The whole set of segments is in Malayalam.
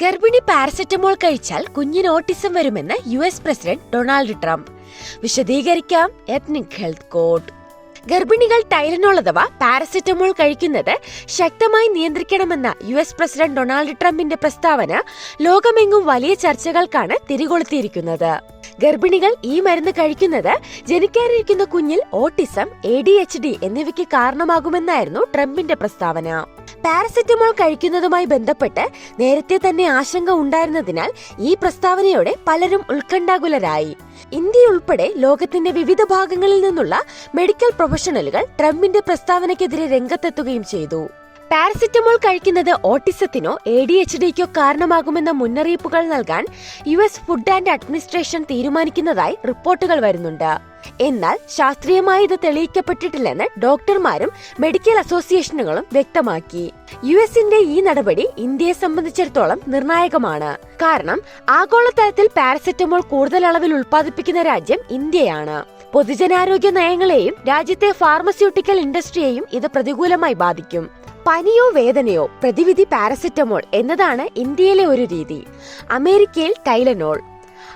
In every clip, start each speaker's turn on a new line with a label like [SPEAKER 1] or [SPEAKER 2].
[SPEAKER 1] ഗർഭിണി പാരസെറ്റമോൾ കഴിച്ചാൽ കുഞ്ഞിന് ഓട്ടിസം വരുമെന്ന് U S president Donald Trump. വിശദീകരിക്കാം എത്നിക് ഹെൽത്ത് കോഡ്. ഗർഭിണികൾ ടൈലനോൾ അഥവാ പാരസെറ്റമോൾ കഴിക്കുന്നത് ശക്തമായി നിയന്ത്രിക്കണമെന്ന യു എസ് പ്രസിഡന്റ് ഡൊണാൾഡ് ട്രംപിന്റെ പ്രസ്താവന ലോകമെങ്ങും വലിയ ചർച്ചകൾക്കാണ് തിരികൊളുത്തിയിരിക്കുന്നത്. ഗർഭിണികൾ ഈ മരുന്ന് കഴിക്കുന്നത് ജനിക്കാനിരിക്കുന്ന കുഞ്ഞിൽ autism A D H D എന്നിവയ്ക്ക് കാരണമാകുമെന്നായിരുന്നു ട്രംപിന്റെ പ്രസ്താവന. പാരസെറ്റമോൾ കഴിക്കുന്നതുമായി ബന്ധപ്പെട്ട് നേരത്തെ തന്നെ ആശങ്ക ഉണ്ടായിരുന്നതിനാൽ ഈ പ്രസ്താവനയോടെ പലരും ഉത്കണ്ഠാകുലരായി. ഇന്ത്യ ഉൾപ്പെടെ ലോകത്തിന്റെ വിവിധ ഭാഗങ്ങളിൽ നിന്നുള്ള മെഡിക്കൽ പ്രൊഫഷണലുകൾ ട്രംപിന്റെ പ്രസ്താവനയ്ക്കെതിരെ രംഗത്തെത്തുകയും ചെയ്തു. പാരസെറ്റമോൾ കഴിക്കുന്നത് ഓട്ടിസത്തിനോ എ ഡി എച്ച് ഡിക്കോ കാരണമാകുമെന്ന മുന്നറിയിപ്പുകൾ നൽകാൻ U S food and administration തീരുമാനിക്കുന്നതായി റിപ്പോർട്ടുകൾ വരുന്നുണ്ട്. എന്നാൽ ശാസ്ത്രീയമായി ഇത് തെളിയിക്കപ്പെട്ടിട്ടില്ലെന്ന് ഡോക്ടർമാരും മെഡിക്കൽ അസോസിയേഷനുകളും വ്യക്തമാക്കി. യു എസിന്റെ ഈ നടപടി ഇന്ത്യയെ സംബന്ധിച്ചിടത്തോളം നിർണായകമാണ്. കാരണം ആഗോളതലത്തിൽ പാരസെറ്റമോൾ കൂടുതൽ അളവിൽ ഉൽപ്പാദിപ്പിക്കുന്ന രാജ്യം ഇന്ത്യയാണ്. പൊതുജനാരോഗ്യ നയങ്ങളെയും രാജ്യത്തെ ഫാർമസ്യൂട്ടിക്കൽ ഇൻഡസ്ട്രിയെയും ഇത് പ്രതികൂലമായി ബാധിക്കും. പനിയോ വേദനയോ പ്രതിവിധി പാരസെറ്റമോൾ എന്നതാണ് ഇന്ത്യയിലെ ഒരു രീതി. അമേരിക്കയിൽ ടൈലനോൾ.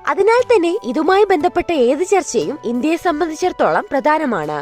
[SPEAKER 1] അതിനാൽ തന്നെ ഇതുമായി ബന്ധപ്പെട്ട ഏത് ചർച്ചയും ഇന്ത്യയെ സംബന്ധിച്ചിടത്തോളം പ്രധാനമാണ്.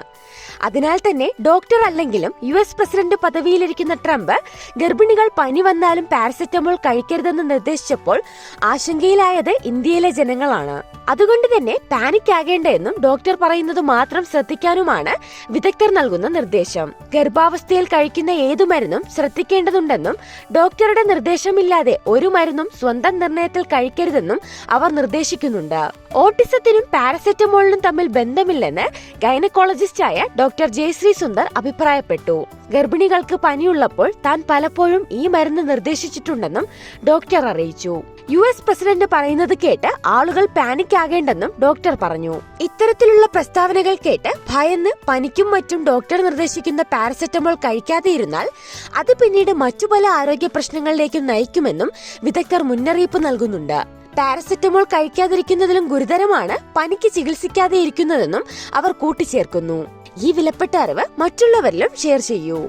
[SPEAKER 1] അതിനാൽ തന്നെ ഡോക്ടർ അല്ലെങ്കിലും യു എസ് പ്രസിഡന്റ് പദവിയിലിരിക്കുന്ന ട്രംപ് ഗർഭിണികൾ പനി വന്നാലും പാരസെറ്റമോൾ കഴിക്കരുതെന്ന് നിർദ്ദേശിച്ചപ്പോൾ ആശങ്കയിലായത് ഇന്ത്യയിലെ ജനങ്ങളാണ്. അതുകൊണ്ട് തന്നെ പാനിക് ആകേണ്ട എന്നും ഡോക്ടർ പറയുന്നത് മാത്രം ശ്രദ്ധിക്കാനുമാണ് വിദഗ്ധർ നൽകുന്ന നിർദ്ദേശം. ഗർഭാവസ്ഥയിൽ കഴിക്കുന്ന ഏതു മരുന്നും ശ്രദ്ധിക്കേണ്ടതുണ്ടെന്നും ഡോക്ടറുടെ നിർദ്ദേശമില്ലാതെ ഒരു മരുന്നും സ്വന്തം നിർണയത്തിൽ കഴിക്കരുതെന്നും അവർ നിർദ്ദേശിക്കുന്നുണ്ട്. ഓട്ടിസത്തിനും പാരസെറ്റമോളിനും തമ്മിൽ ബന്ധമില്ലെന്ന് ഗൈനക്കോളജിസ്റ്റായ ഡോക്ടർ ജയശ്രീ സുന്ദർ അഭിപ്രായപ്പെട്ടു. ഗർഭിണികൾക്ക് പനിയുള്ളപ്പോൾ താൻ പലപ്പോഴും ഈ മരുന്ന് നിർദ്ദേശിച്ചിട്ടുണ്ടെന്നും ഡോക്ടർ അറിയിച്ചു. യു എസ് പ്രസിഡന്റ് പറയുന്നത് കേട്ട് ആളുകൾ പാനിക് ആകേണ്ടെന്നും ഡോക്ടർ പറഞ്ഞു. ഇത്തരത്തിലുള്ള പ്രസ്താവനകൾ കേട്ട് ഭയന്ന് പനിക്കും മറ്റും ഡോക്ടർ നിർദ്ദേശിക്കുന്ന പാരസെറ്റമോൾ കഴിക്കാതെ ഇരുന്നാൽ അത് പിന്നീട് മറ്റു പല ആരോഗ്യ പ്രശ്നങ്ങളിലേക്കും നയിക്കുമെന്നും വിദഗ്ധർ മുന്നറിയിപ്പ് നൽകുന്നുണ്ട്. പാരസെറ്റമോൾ കഴിക്കാതിരിക്കുന്നതിലും ഗുരുതരമാണ് പനിക്ക് ചികിത്സിക്കാതെ ഇരിക്കുന്നതെന്നും അവർ കൂട്ടിച്ചേർക്കുന്നു. ഈ വിലപ്പെട്ട അറിവ് മറ്റുള്ളവരിലും ഷെയർ ചെയ്യൂ.